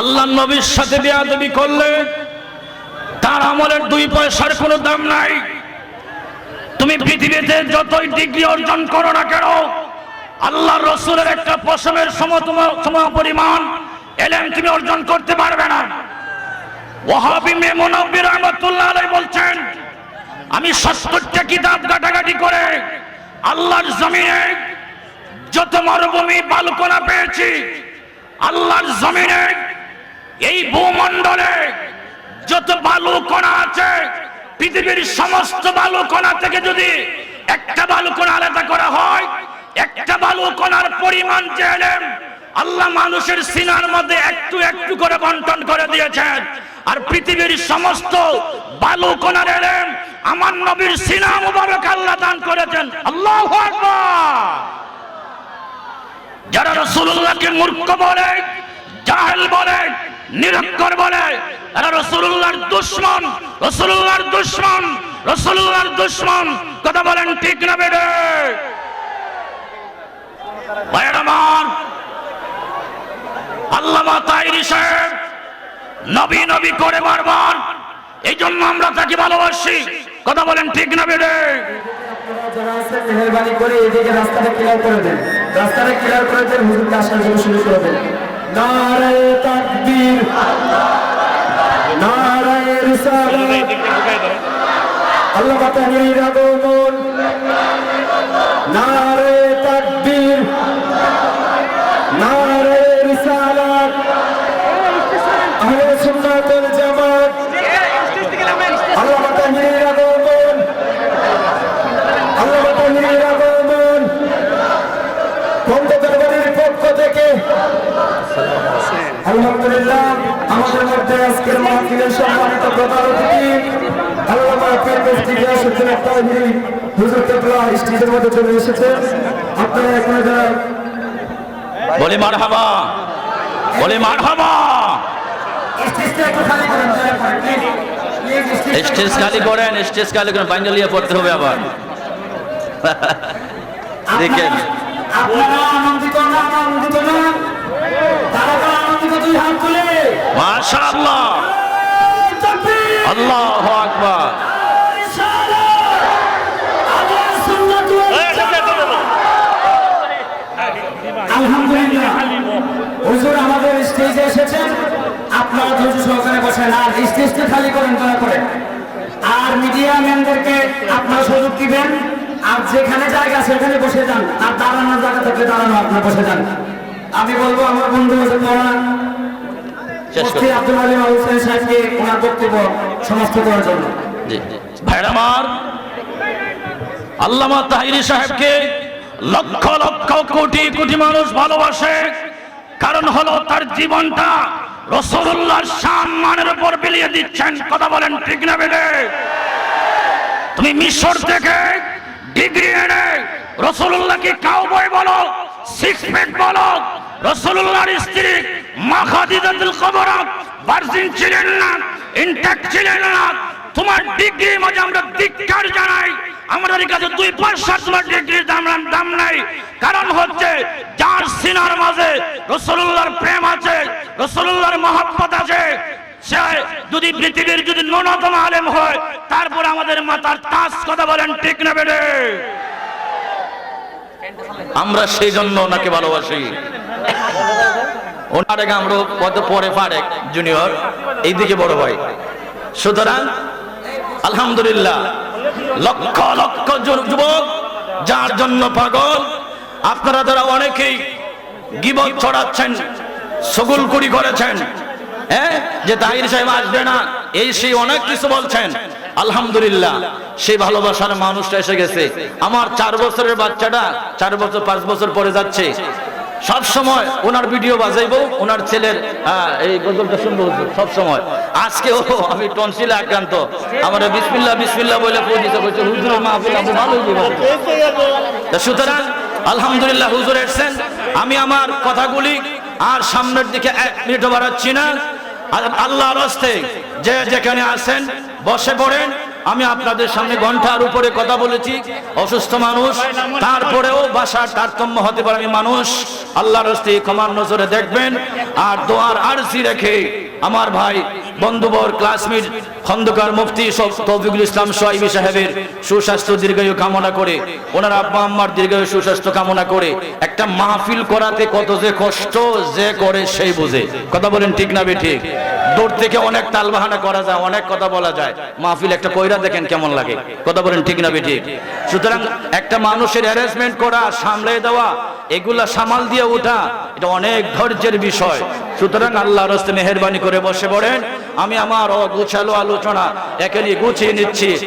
আল্লাহ নবীর সাথে বেয়াদবি করলে তার আমলের দুই পয়সার কোনো দাম নাই। তুমি পৃথিবীতে যতই ডিগ্রি অর্জন করো না কেন, আল্লাহ রসুলের একটা পশমের সম পরিমাণ এলেম তুমি অর্জন করতে পারবে না। ওয়াহাবি মেমনব্বির রহমতুল্লাহ বলছেন, আমি সত্তরটা কিতাব ঘাটাঘাটি করে আল্লাহর জমিনে যত মরুভূমি বালুকোনা পেয়েছি, আল্লাহর জমিনে এই ভূমণ্ডলে যত বালুকণা আছে, পৃথিবীর সমস্ত বালুকণা থেকে যদি একটা বালুকণা আলাদা করা হয়, একটা বালুকণার পরিমাণ যে এলেম আল্লাহ মানুষের সিনার মধ্যে একটু একটু করে বন্টন করে দিয়েছেন। আর পৃথিবীর সমস্ত বালুকণার এলেম আমার নবীর সিনা মুবারক আল্লাহ দান করেছেন। আল্লাহ যারা রসুল্লাহকে মূর্খ বলে বলে নিরক্ষর বলে, এরা রসুল্লাহর দুশ্মন রসুল্লাহর দুশ্মন রসুল্লাহর দুশ্মন। কথা বলেন ঠিক না বেড়ে নবী নবী করে এই জন্য আমরা ভালোবাসি। কথা বলেন ঠিক না রাস্তাটা ক্লিয়ার করে দেন। রাস্তাটা ক্লিয়ার করে দেন, হুজুরকে আসার জন্য শুরু করে দেন। নারায়ে তাকবীর। নারায়ে রিসালাত। আল্লাহ তাআলার আগমন নারায়ে তাকবীর। নারায়ে রিসালাত। আহলে সুন্নাত ওয়াল জামাত। আল্লাহ তাআলার আগমন আল্লাহ তাআলার আগমন বন্ধুদের পক্ষ থেকে আলহামদুলিল্লাহ আমাদের মধ্যে আজকের মাহফিলের সম্মানিত প্রধান অতিথি আল্লামা তাহিরি হুজুর কেবলা স্টেজের মধ্যে চলে এসেছেন আপনারা এখানে যারা বলে মার হাবা বলে মার হাবা স্টেজটা খালি করেন দয়া করে, please, please, স্টেজটা একটু স্টেজ খালি করেন স্টেজ খালি করেন পাঞ্জালিয়া পড়তে হবে আবার। দেখেন। আপনারা আনন্দিত না আনন্দিত না তারা তারা আনন্দিত দুই হাত তুলে মাশাআল্লাহ আমাদের স্টেজে এসেছেন। আপনারা ধৈর্য সহকারে বসেন। আর স্টেজটা খালি করেন, দয়া করে। আর মিডিয়া ম্যানদেরকে আপনারা সুযোগ দিবেন। আর যেখানে জায়গা, সেখানে বসে যান। আর দাঁড়ানোর জায়গা থাকলে দাঁড়ানো, আপনারা বসে যান। আমি বলব, আমার বন্ধু হচ্ছে মৌলানা শেষ করুন। আব্দুল আলী হোসেন সাহেবকে ওনার বক্তব্য সমাপ্ত করার জন্য। জি ভাইরা আমার আল্লামা তাহিরি সাহেবকে লক্ষ লক্ষ কোটি কোটি মানুষ ভালোবাসে। কারণ হলো তার জীবনটা রসুল্লাহর সম্মানের উপর বিলিয়ে দিচ্ছেন। কথা বলেন ঠিক না বেড়ে তুমি মিশর থেকে ডিগ্রি এনে রসুল্লাহকে কাউবয় বলো সিক্স প্যাক বলো রসুল্লাহর স্ত্রী মা খাদিজাতুল কবরা ছিলেন না ইনট্যাক্ট ছিলেন না। তোমার ডিগ্রি মাঝে আমরা ধিক্কার জানাই। আমাদের কাছে দুই পয়সা তোমার ডিগ্রির দাম দাম নাই। কারণ হচ্ছে, যার সিনার মাঝে রসুল্লাহর প্রেম আছে, রসুল্লাহর মহাব্বত আছে, সে যদি পৃথিবীর যদি ন্যূনতম আলেম হয়, তারপর আমাদের মাথার তাস কথা বলেন ঠিক না বেড়ে আমরা সেই জন্য ওনাকে ভালোবাসি। ওনার আমরা কত পরে ফারেক জুনিয়র এইদিকে বড় ভাই। সুতরাং, আলহামদুলিল্লাহ, লক্ষ লক্ষ যুবক, যার জন্য পাগল, আপনারা যারা অনেকেই গিবত ছড়াচ্ছেন সগুলকুড়ি করেছেন হ্যাঁ যে তাহির সাহেব আসবে না, এই সেই অনেক কিছু বলছেন, আলহামদুলিল্লাহ, সেই ভালোবাসার মানুষটা এসে গেছে। আমার চার বছরের বাচ্চাটা চার বছর, পাঁচ বছর পরে যাচ্ছে। সব সময় ওনার ভিডিও বাজাইবো ওনার ছেলের হ্যাঁ, এই গজলটা শুনব সব সময়। আজকে ও আমি টনসিলে আক্রান্ত। আমার বিসমিল্লা বিসমিল্লা বলে পরিচিত করছে হুজুরের সুতরাং আলহামদুলিল্লাহ হুজুর এসছেন। আমি আমার কথাগুলি আর সামনের দিকে এক মিনিটও বাড়াচ্ছি না। আল্লাহর হস্তে যে যেখানে আছেন বসে পড়েন। আমি আপনাদের সামনে ঘণ্টার উপরে কথা বলেছি। অসুস্থ মানুষ, তারপরেও বাসার তারতম্য হতে পারে আমি মানুষ। আল্লাহর হস্তে ক্ষমার নজরে দেখবেন। আর দোয়ার আরজি রেখে আমার ভাই, বন্ধুবর, ক্লাসমেট, খন্দকার মুফতি সব তৌফিকুল ইসলাম সোহাইবি সাহেবের সুস্বাস্থ্য দীর্ঘায়ু কামনা করে, ওনার আব্বা আম্মার দীর্ঘায়ু সুস্বাস্থ্য কামনা করে, একটা মাহফিল করাতে কত যে কষ্ট যে করে সেই বুঝে। কথা বলেন ঠিক না বে ঠিক? দূর থেকে অনেক তালবাহানা করা যায়, অনেক কথা বলা যায়। মাহফিল একটা কইরা দেখেন কেমন লাগে। কথা বলেন ঠিক না বেঠিক? সুতরাং একটা মানুষের অ্যারেঞ্জমেন্ট করা সামলে দেওয়া, এগুলা সামাল দিয়ে ওঠা, এটা অনেক ধৈর্যের বিষয়। সুতরাং আল্লাহ হস্তে মেহরবানি করে বসে পড়েন। আমি আমার অগুছালো আলোচনা এখানে গুছিয়ে নিচ্ছি।